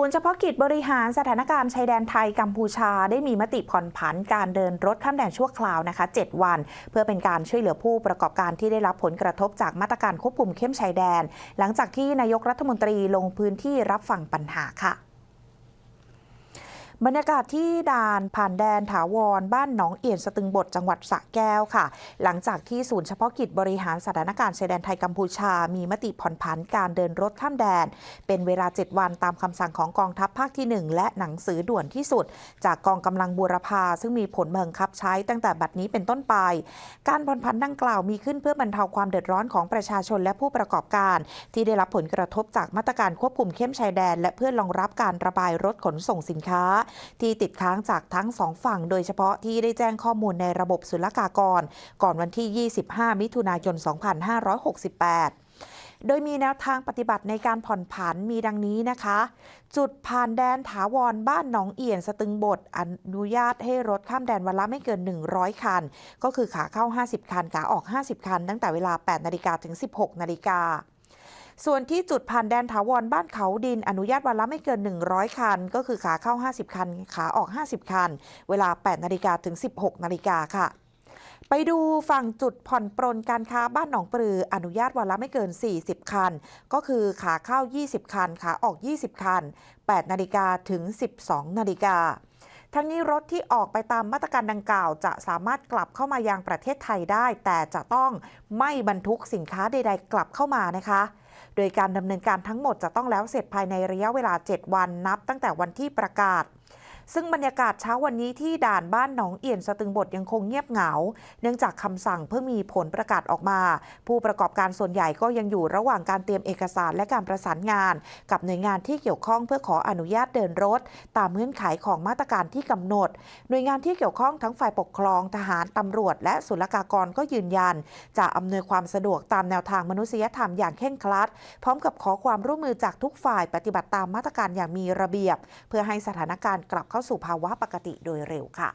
ศูนย์เฉพาะกิจบริหารสถานการณ์ชายแดนไทยกัมพูชาได้มีมติผ่อนผันการเดินรถข้ามแดนชั่วคราวนะคะ 7 วัน เพื่อเป็นการช่วยเหลือผู้ประกอบการที่ได้รับผลกระทบจากมาตรการควบคุมเข้มชายแดน หลังจากที่นายกรัฐมนตรีลงพื้นที่รับฟังปัญหาค่ะ บรรยากาศที่ด่านผ่านแดนถาวร บ้านหนองเอี่ยนสตึงบดจังหวัดสระแก้วค่ะ หลังจากที่ศูนย์เฉพาะกิจบริหารสถานการณ์ชายแดนไทยกัมพูชา มีมติผ่อนผันการเดินรถข้ามแดน เป็นเวลา 7 วันตามคำสั่งของกองทัพภาคที่ 1 และหนังสือด่วนที่สุด จากกองกำลังบูรพาซึ่งมีผลบังคับใช้ตั้งแต่บัดนี้เป็นต้นไป การผ่อนผันดังกล่าวมีขึ้นเพื่อบรรเทาความเดือดร้อนของประชาชนและผู้ประกอบการ ที่ได้รับผลกระทบจากมาตรการควบคุมเข้มชายแดน และเพื่อรองรับการระบายรถขนส่งสินค้าที่ติดค้างจากทั้งสองฝั่ง โดยเฉพาะที่ได้แจ้งข้อมูลในระบบศุลกากร ก่อนวันที่ 25 มิถุนายน 2568โดยมีแนวทางปฏิบัติในการผ่อนผันมีดังนี้นะคะ จุดผ่านแดนถาวรบ้านหนองเอี่ยนสตึงบดอนุญาตให้รถข้ามแดนวันละไม่เกิน 100 คัน ก็คือขาเข้า 50 คัน ขาออก 50 คัน ตั้งแต่เวลา 8 นาฬิกาถึง 16 นาฬิกา ส่วนที่จุดผ่านแดนถาวรบ้านเขาดิน อนุญาตวันละไม่เกิน 100 คัน ก็คือขาเข้า 50 คัน ขาออก 50 คัน เวลา 8 นาฬิกาถึง 16 นาฬิกาค่ะ ไปดูฝั่งจุดผ่อนปรนการค้าบ้านหนองปลือ อนุญาตวันละไม่เกิน 40 คัน ก็คือขาเข้า 20 คัน ขาออก 20 คัน 8 นาฬิกาถึง 12 นาฬิกาทั้งนี้รถที่ออกไปตามมาตรการดังกล่าว จะสามารถกลับเข้ามายังประเทศไทยได้ แต่จะต้องไม่บรรทุกสินค้าใด ๆ กลับเข้ามานะคะ โดยการดำเนินการทั้งหมดจะต้องแล้วเสร็จภายในระยะเวลา 7 วันนับตั้งแต่วันที่ประกาศ ซึ่งบรรยากาศเช้าวันนี้ที่ด่านบ้านหนองเอี่ยนสตึงบดยังคงเงียบเหงา เนื่องจากคำสั่งเพิ่งมีผลประกาศออกมา ผู้ประกอบการส่วนใหญ่ก็ยังอยู่ระหว่างการเตรียมเอกสารและการประสานงาน กับหน่วยงานที่เกี่ยวข้องเพื่อขออนุญาตเดินรถ ตามเงื่อนไขของมาตรการที่กำหนด หน่วยงานที่เกี่ยวข้องทั้งฝ่ายปกครองทหารตำรวจ และศุลกากรก็ยืนยัน จะอำนวยความสะดวกตามแนวทางมนุษยธรรมอย่างเคร่งครัด พร้อมกับขอความร่วมมือจากทุกฝ่ายปฏิบัติตามมาตรการอย่างมีระเบียบ เพื่อให้สถานการณ์กลับเข้าเข้าสู่ภาวะปกติโดยเร็วค่ะ